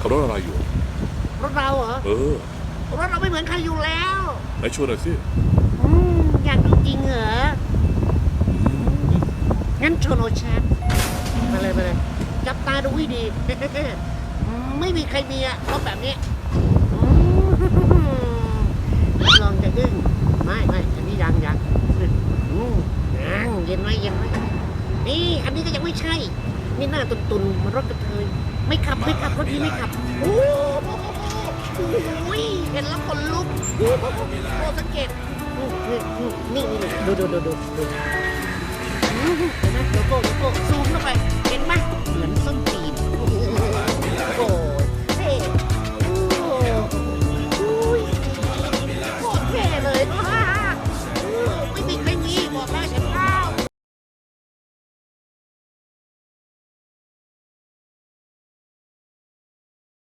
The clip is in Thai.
ขับรถอะไรอยู่ รถเราเหรอ เออรถเราไม่เหมือนใครอยู่แล้วไหนชวนหน่อยสิอืมอยากดูจริงเหรอ งั้นโชว์โนแชทไปเลยไปเลยจับตาดูให้ดีไม่มีใครมีอะรถแบบนี้อืมลองจะอึ้งไม่ไม่อันนี้ยังยังอืมยังเย็นไว้เย็นไว้นี่อันนี้ก็ยังไม่ใช่ นี่หน้าตุนตุนๆเหมันรถกระเทยไม่ขับไม่ขับรถนี้ไม่ขับโอ้โหโอ้ยเห็นแล้วขนลุกโอ้โหโอ้สังเกตอืมอืมอืมนี่นี่นี่ดูดูดูดูดู